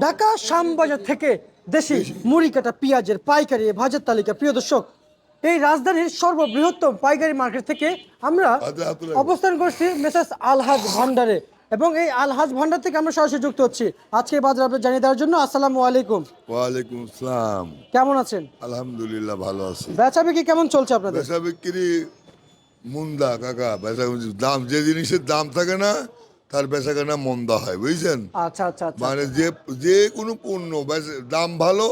ঢাকা শ্যামবাজার থেকে দেশি মুড়ি কাটা পেঁয়াজের পাইকারি ভাজের তালিকা। প্রিয় দর্শক এই রাজধানীর সর্ববৃহত্তম পাইকারি মার্কেট থেকে আমরা হাতে হাত তুলে। অবস্থান করছি মেসাস আলহাজ ভান্ডারে। এবং এই আলহাজ ভান্ডার থেকে আমরা সরাসরি যুক্ত হচ্ছি। আজকে বাজার আপনি জানিয়ে দেওয়ার জন্য আসসালামু আলাইকুম। ওয়ালাইকুম আসসালাম। কেমন আছেন? আলহামদুলিল্লাহ ভালো আছি। বেচা বিক্রি কেমন চলছে আপনাদের? বেচা বিক্রি মুন্দা কাকা। বেচা দাম যে জিনিসের দাম থাকে না তার বেচা কেনা মন্দা হয় বুঝছেন? আচ্ছা আচ্ছা আচ্ছা। মানে যে যে কোনো পণ্য দাম ভালো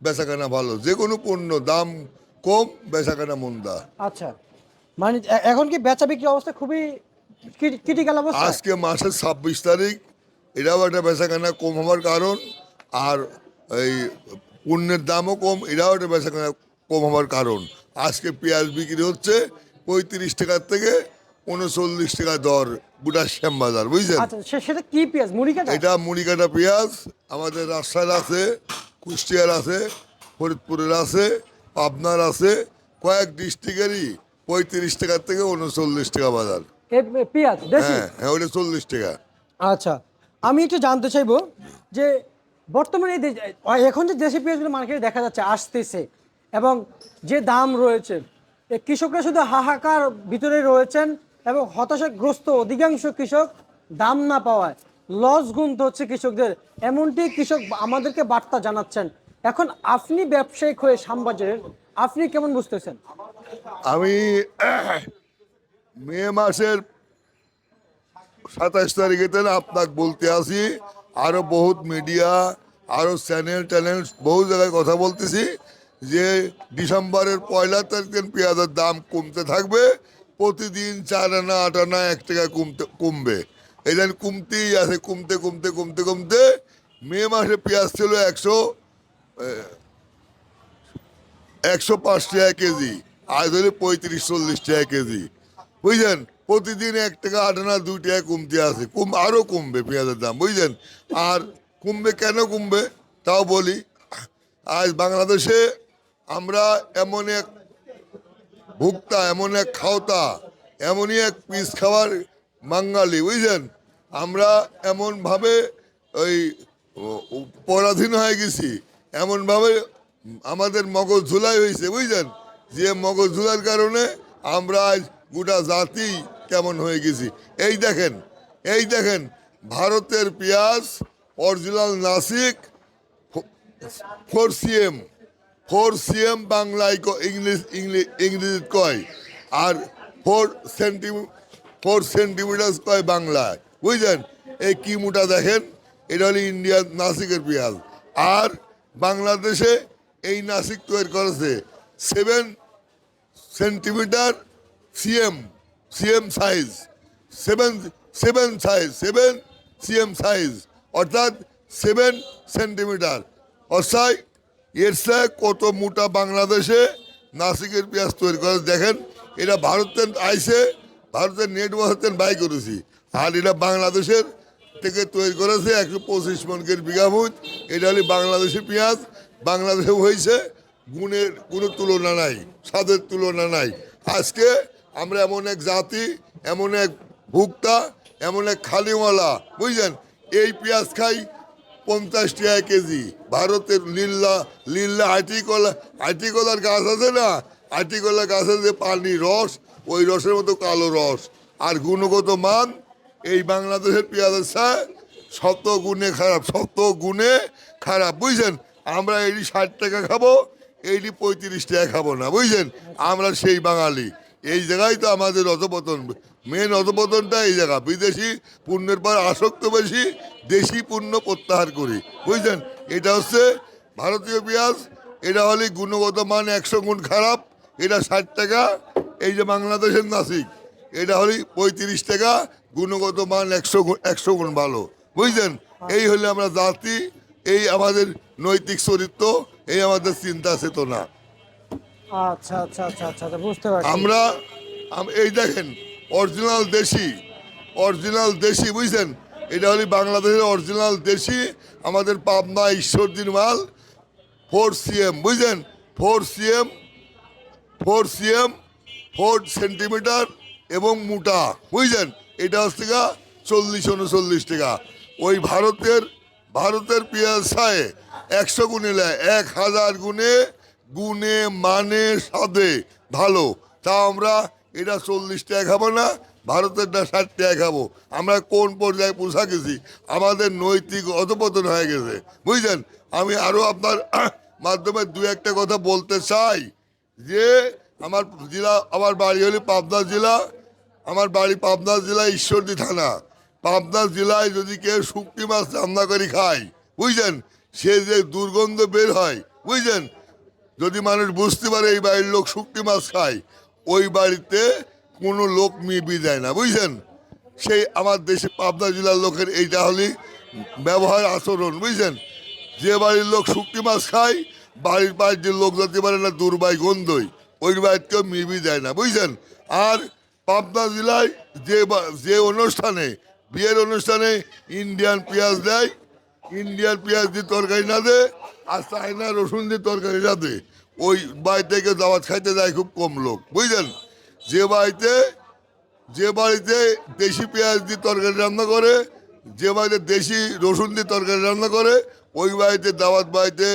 বেচা কেনা ভালো। যে কোনো পণ্য দাম কম বেচা কেনা মন্দা। আচ্ছা। মানে এখন কি বেচা বিক্রি অবস্থা খুবই ক্রিটিক্যাল অবস্থা? আজকে মাসের ছাব্বিশ তারিখ এটাও একটা বেচা কেনা কম হওয়ার কারণ আর এই পণ্যের দামও কম এটাও একটা বেচা কেনা কম হওয়ার কারণ। আজকে পেঁয়াজ বিক্রি হচ্ছে পঁয়ত্রিশ টাকার থেকে উনচল্লিশ টাকা দর বুটার শ্যাম বাজার বুঝছেন? আচ্ছা সেটা কি পেঁয়াজ? মুড়ি এটা মুড়ি কাটা পেঁয়াজ আমাদের রাজশাহীর আছে কুষ্টিয়ার আছে ফরিদপুরের আছে পাবনার আছে কয়েক ডিস্ট্রিক্টেরই পঁয়ত্রিশ টাকার থেকে উনচল্লিশ টাকা বাজার। পেঁয়াজ হ্যাঁ হ্যাঁ ওটা চল্লিশ টাকা। আচ্ছা আমি একটু জানতে চাইব যে বর্তমানে এখন যে দেশি পেঁয়াজগুলো মার্কেটে দেখা যাচ্ছে আসতেছে এবং যে দাম রয়েছে এ কৃষকরা শুধু হাহাকার ভিতরে রয়েছেন এবং হতাশাগ্রস্ত অধিকাংশ কৃষক দাম না পাওয়ায় লস গুনতে হচ্ছে কৃষকদের। এমনটি কৃষক আমাদেরকে বার্তা জানাচ্ছেন। এখন আপনি ব্যবসায়িক হয়ে শ্যামবাজারের, আপনি কেমন বুঝতেছেন? আমি মে মাসের সাতাশ তারিখেতে আপনাকে বলতে আসি, আরও বহুত মিডিয়া আরও চ্যানেল ট্যানেল বহু জায়গায় কথা বলতেছি যে ডিসেম্বরের পয়লা তারিখ পেঁয়াজের দাম কমতে থাকবে। প্রতিদিন চার আনা, আট আনা, এক টাকা কমতে কমবে। এই যেন কমতেই আছে, কমতে কমতে কমতে কমতে মে মাসে পেঁয়াজ ছিল একশো একশো পাঁচ টাকা কেজি, আজ হলে পঁয়ত্রিশ, চল্লিশ টাকা কেজি। বুঝলেন? প্রতিদিন এক টাকা, আট আনা, দুই টাকা কমতে আছে। কম আরও কমবে পেঁয়াজের দাম, বুঝলেন? আর কমবে কেন কমবে? তাও বলি। আজ বাংলাদেশে আমরা এমন এক ভুক্তা এমন এক খাওতা, এমনই এক পিস খাওয়ার বাঙালি বুঝলেন? আমরা এমনভাবে ওই পরাধীন হয়ে গেছি, এমনভাবে আমাদের মগজ ঝুলাই হয়েছে, বুঝলেন? যে মগজ ঝুলার কারণে আমরা আজ গোটা জাতি কেমন হয়ে গেছি। এই দেখেন এই দেখেন, ভারতের পেঁয়াজ, original Nashik four CM four CM বাংলায় ইংলিশ ইংলিশ ইংরেজি কয়। আর ফোর সেন্টিমি ফোর সেন্টিমিটার কয় বাংলায়। বুঝলেন? এই কি মুটা দেখেন? এটা হলো ইন্ডিয়ার নাসিকের পেঁয়াজ আর বাংলাদেশে এই নাসিক তৈরি করেছে seven centimetre CM CM size. Seven seven size, seven CM size. অর্থাৎ সেভেন সেন্টিমিটার। অর্থাৎ এর সাথে কত মোটা বাংলাদেশে নাসিকের পেঁয়াজ তৈরি করে? দেখেন এটা ভারতের আইসে ভারতের নেট বসাতেন বাই করেছি। আর এটা বাংলাদেশের থেকে তৈরি করেছে একশো পঁচিশ মনকের বিঘামুজ এটা হলে বাংলাদেশের পেঁয়াজ। বাংলাদেশে হয়েছে, গুণের কোনো তুলনা নাই, স্বাদের তুলনা নাই। আজকে আমরা এমন এক জাতি, এমন এক ভুক্তা, এমন এক খালিওয়ালা, বুঝলেন? এই পেঁয়াজ খাই পঞ্চাশ টাকা কেজি। ভারতের লিল্লা লিল্লা আটিকলা আটিকলার গাছ আছে না? আটিকলা গাছের যে পানি রস, ওই রসের মতো কালো রস। আর গুণগত মান, এই বাংলাদেশের পেঁয়াজের সাথে শত গুণে খারাপ, শত গুণে খারাপ, বুঝছেন? আমরা এইটি ষাট টাকা খাব এইটি পঁয়ত্রিশ টাকা খাব না, বুঝছেন? আমরা সেই বাঙালি। এই জায়গায় তো আমাদের অধপতন মেন অধপতনটা এই জায়গা। বিদেশি পণ্যের পর আসক্ত বেশি দেশি পণ্য প্রত্যাহার করি। বুঝলেন? এটা হচ্ছে ভারতীয় পেঁয়াজ এটা হলে গুণগত মান একশো গুণ খারাপ এটা ষাট টাকা এই যে বাংলাদেশের নাসিক এটা হলে পঁয়ত্রিশ টাকা গুণগত মান একশো গুণ একশো গুণ ভালো। বুঝলেন? এই হলে আমরা জাতি এই আমাদের নৈতিক চরিত্র এই আমাদের চিন্তা চেতনা। আচ্ছা আচ্ছা আচ্ছা আচ্ছা আচ্ছা, বুঝতে পারছি। আমরা এই দেখেন অরিজিনাল দেশি অরিজিনাল দেশি, বুঝছেন? এটা হলো বাংলাদেশের অরিজিনাল দেশি, আমাদের পাবনা ঈশ্বরদীর মাল, ফোর সিএম, বুঝছেন? Four CM four CM, four centimetre এবং মোটা, বুঝছেন? এটা হচ্ছে গা চল্লিশ উনচল্লিশ টাকা। ওই ভারতের ভারতের পেঁয়াজ একশো গুণে নেয় এক হাজার গুণে গুণে মানে স্বাদে ভালো। তা আমরা এটা চল্লিশ টাকা খাব না ভারতেরটা ষাট টাকা খাব। আমরা কোন পর্যায়ে পোষা গেছি আমাদের নৈতিক অধপতন হয়ে গেছে। বুঝলেন? আমি আরও আপনার মাধ্যমে দু একটা কথা বলতে চাই। যে আমার জেলা, আমার বাড়ি হলো পাবনা জেলা, আমার বাড়ি পাবনা জেলা ঈশ্বরদী থানা। পাবনা জেলায় যদি কেউ শুক্তি মাছ রান্না করে খায়, বুঝলেন? সে যে দুর্গন্ধ বের হয়, বুঝলেন? যদি মানুষ বুঝতে পারে এই বাড়ির লোক শুক্তি মাছ খায় ওই বাড়িতে কোনো লোক মিবি দেয় না, বুঝছেন? সেই আমার দেশে পাবনা জেলার লোকের এইটা হলি ব্যবহার আচরণ, বুঝছেন? যে বাড়ির লোক শুক্তি মাছ খায়, বাড়ির পাশ যে লোক যেতে পারে না দুর্বাই গন্ধই। ওই বাড়িতেও মিবি দেয় না, বুঝছেন? আর পাবনা জেলায় যে যে অনুষ্ঠানে, বিয়ের অনুষ্ঠানে ইন্ডিয়ান পেঁয়াজ দেয়, ইন্ডিয়ান পেঁয়াজ দিয়ে তরকারি না দে আর চায়না রসুন দিয়ে তরকারি না দে ওই বাড়ি থেকে দাওয়াত খাইতে যায় খুব কম লোক, বুঝলেন? যে বাড়িতে যে বাড়িতে দেশি পেঁয়াজ দিয়ে তরকারি রান্না করে, যে বাড়িতে দেশি রসুন দিয়ে তরকারি রান্না করে, ওই বাড়িতে দাওয়াত বাড়িতে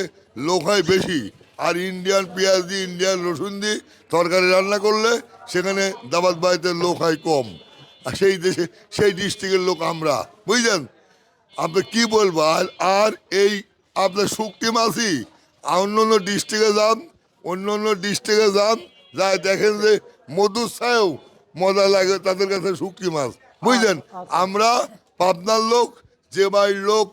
লোক হয় বেশি। আর ইন্ডিয়ান পেঁয়াজ দিয়ে, ইন্ডিয়ান রসুন দিয়ে তরকারি রান্না করলে সেখানে দাওয়াত বাড়িতে লোক হয় কম। আর সেই দেশে, সেই ডিস্ট্রিক্টের লোক আমরা, বুঝলেন? আপনি কি বলব? আর আর এই আপনার শুক্তি মাছই অন্য অন্য ডিস্ট্রিক্টে যান অন্য অন্য ডিস্ট্রিক্টে যান যাই দেখেন যে মধু ছায়ও মজা লাগে তাদের কাছে শুক্তি মাছ। বুঝলেন? আমরা পাবনার লোক যে বাড়ির লোক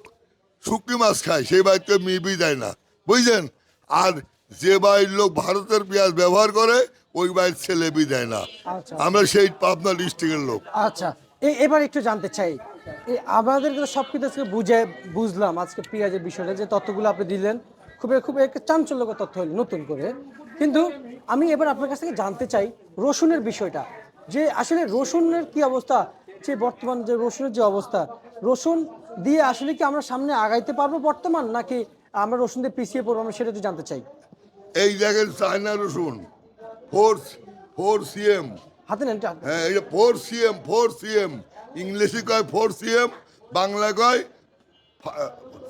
শুক্তি মাছ খায় সেই বাড়িতে মিবি দেয় না। বুঝলেন? আর যে বাড়ির লোক ভারতের পেঁয়াজ ব্যবহার করে ওই বাড়ির ছেলে বি দেয় না। আচ্ছা। আমরা সেই পাবনা ডিস্ট্রিক্টের লোক। আচ্ছা। এবার একটু জানতে চাই। আমাদের সব কিছু আজকে বুঝে বুঝলাম আজকে পেঁয়াজের বিষয়টা যে তথ্যগুলো আপনি দিলেন। খুবই খুব একটা চাঞ্চল্যকর তথ্য হলো নতুন করে। কিন্তু আমি এবার আপনার কাছ থেকে জানতে চাই রসুনের বিষয়টা। যে আসলে রসুনের কি অবস্থা যে বর্তমান যে রসুনের যে অবস্থা রসুন দিয়ে আসলে কি আমরা সামনে আগাইতে পারব বর্তমান নাকি আমরা রসুন দিয়ে পিছিয়ে পড়ব আমরা সেটা জানতে চাই। এই দেখেন চায়না রসুন ফোর ফোর সিএম। হাতে নেন। হ্যাঁ এটা ফোর সিএম ফোর সিএম। ইংলিশে কয় ফোর সিএম বাংলা কয়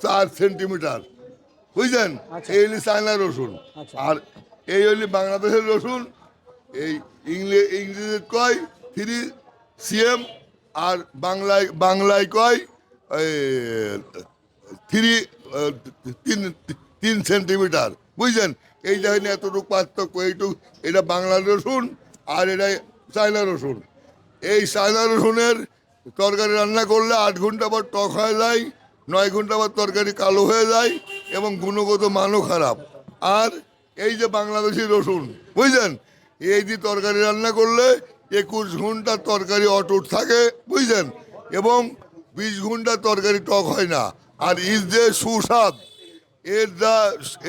চার সেন্টিমিটার। বুঝলেন? আচ্ছা। এই হলি চায়না রসুন। আচ্ছা। আর এই হলি বাংলাদেশের রসুন। এই ইংলি ইংরেজি কয়? থ্রি সিএম আর বাংলায় বাংলায় কয়? থ্রি তিন তিন সেন্টিমিটার বুঝলেন? এই দেখেন এতটুকু পার্থক্য এইটুকু। এটা বাংলা রসুন আর এটা চায়না রসুন। এই চায়না রসুনের তরকারি রান্না করলে আট ঘণ্টা পর টক হয়ে যায়। নয় ঘণ্টা পর তরকারি কালো হয়ে যায় এবং গুণগত মানও খারাপ। আর এই যে বাংলাদেশি রসুন, বুঝলেন? এই যে তরকারি রান্না করলে একুশ ঘণ্টা তরকারি অটুট থাকে, বুঝলেন? এবং বিশ ঘণ্টা তরকারি টক হয় না। আর ইস যে সুস্বাদ, এর যা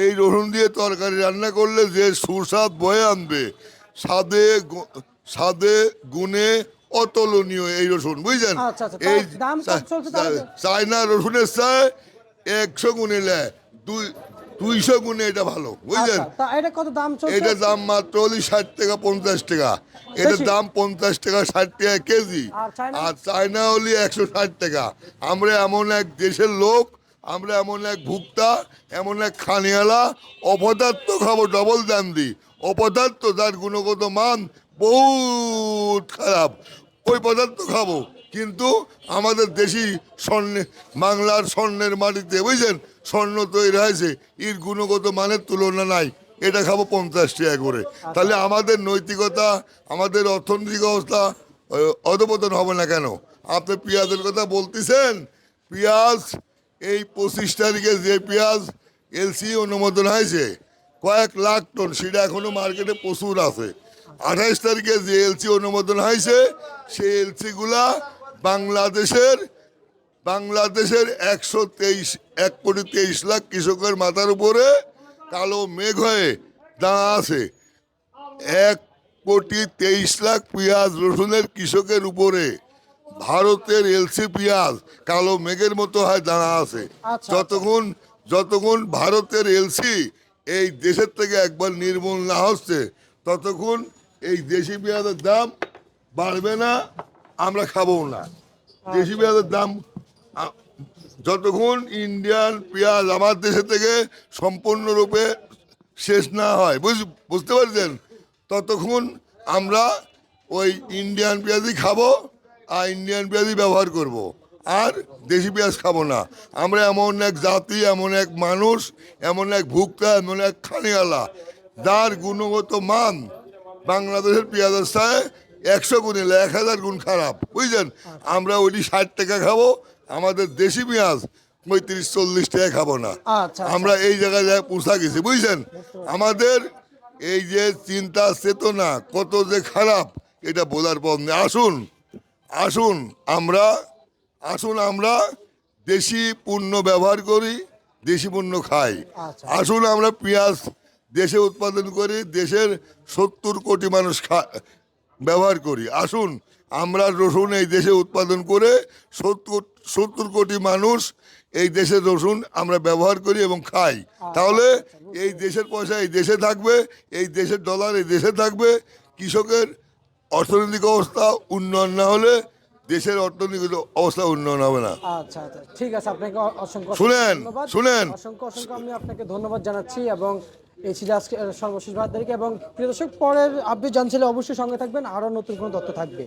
এই রসুন দিয়ে তরকারি রান্না করলে যে সুস্বাদ বয়ে আনবে, স্বাদে স্বাদে গুণে অতুলনীয় এই রসুন বুঝলেন? আচ্ছা, আচ্ছা, এই চায়না রসুনের চায় একশো গুণে নেয় দুই দুইশো গুণে এটা ভালো বুঝলেন? আচ্ছা এটা দাম মাত্র হলি ষাট টাকা পঞ্চাশ টাকা। এটার দাম পঞ্চাশ টাকা ষাট টাকা কেজি। আর চায়না? আর চায়না হলি একশো ষাট টাকা। আমরা এমন এক দেশের লোক আমরা এমন এক ভুক্তা এমন এক খানিয়ালা অপদার্থ খাব ডবল দাম দিই। অপদার্থ যার গুণগত মান বহুত খারাপ। ওই পদার্থ খাব? কিন্তু আমাদের দেশি স্বর্ণে, বাংলার স্বর্ণের মাটিতে বুঝছেন স্বর্ণ তৈরি হয়েছে। এর গুণগত মানের তুলনা নাই। এটা খাব পঞ্চাশ টাকা করে। তাহলে আমাদের নৈতিকতা, আমাদের অর্থনৈতিক অবস্থা অধপতন হবে না কেন? আপনি পেঁয়াজের কথা বলতেছেন? পেঁয়াজ, এই পঁচিশ তারিখে যে পেঁয়াজ এলসি অনুমোদন হয়েছে, কয়েক লাখ টন, সেটা এখনও মার্কেটে প্রচুর আছে। আঠাইশ তারিখে যে এলসি অনুমোদন হয়েছে সেই এলসিগুলা বাংলাদেশের বাংলাদেশের একশো তেইশ এক কোটি তেইশ লাখ কৃষকের মাথার উপরে কালো মেঘ হয়ে দাঁড়া আছে এক কোটি তেইশ লাখ পেঁয়াজ রসুনের কৃষকের উপরে ভারতের এলসি পেঁয়াজ কালো মেঘের মতো হয় দাঁড়া আছে আচ্ছা। যতক্ষণ যতক্ষণ ভারতের এলসি এই দেশের থেকে একবার নির্মূল না হচ্ছে ততক্ষণ এই দেশি পেঁয়াজের দাম বাড়বে না, আমরা খাব না। দেশি পেঁয়াজের দাম যতক্ষণ ইন্ডিয়ান পেঁয়াজ আমার দেশে থেকে সম্পূর্ণরূপে শেষ না হয়, বুঝ, বুঝতে পারছেন? ততক্ষণ আমরা ওই ইন্ডিয়ান পেঁয়াজই খাব আর ইন্ডিয়ান পেঁয়াজই ব্যবহার করব। আর দেশি পেঁয়াজ খাব না। আমরা এমন এক জাতি, এমন এক মানুষ, এমন এক ভুক্তা, এমন এক খানিওয়ালা। যার গুণগত মান বাংলাদেশের পেঁয়াজের সায় একশো গুণ এলে এক হাজার গুণ খারাপ। বুঝলেন? আমরা ওইটি ষাট টাকা খাব আমাদের দেশি পেঁয়াজ পঁয়ত্রিশ চল্লিশ টাকা খাব না। আচ্ছা, আমরা এই জায়গায় পোষা গেছি বুঝছেন আমাদের এই যে চিন্তা চেতনা কত যে খারাপ এটা বোঝার পর নেই। আসুন আসুন আমরা আসুন আমরা দেশি পণ্য ব্যবহার করি দেশি পণ্য খাই। আচ্ছা। আসুন আমরা পেঁয়াজ দেশে উৎপাদন করি দেশের সত্তর কোটি মানুষ খা ব্যবহার করি। আসুন আমরা রসুন এই দেশে উৎপাদন করে সত্তর সত্তর কোটি মানুষ এই দেশের রসুন আমরা ব্যবহার করি এবং খাই। তাহলে এই দেশের পয়সা এই দেশে থাকবে এই দেশের ডলার এই দেশে থাকবে। কৃষকের অর্থনৈতিক অবস্থা উন্নয়ন না হলে দেশের অর্থনৈতিক অবস্থা উন্নয়ন হবে না। আচ্ছা আচ্ছা ঠিক আছে আপনাকে অসংখ্য শুনেন, শুনেন। অসংখ্য অসংখ্য আমি আপনাকে ধন্যবাদ জানাচ্ছি এবং এই ছিল আজকে সর্বশেষ বাদ এবং প্রিয় দর্শক, পরের আপডেট জানছিলে অবশ্যই সঙ্গে থাকবেন। আরও নতুন কোনো তথ্য থাকবে।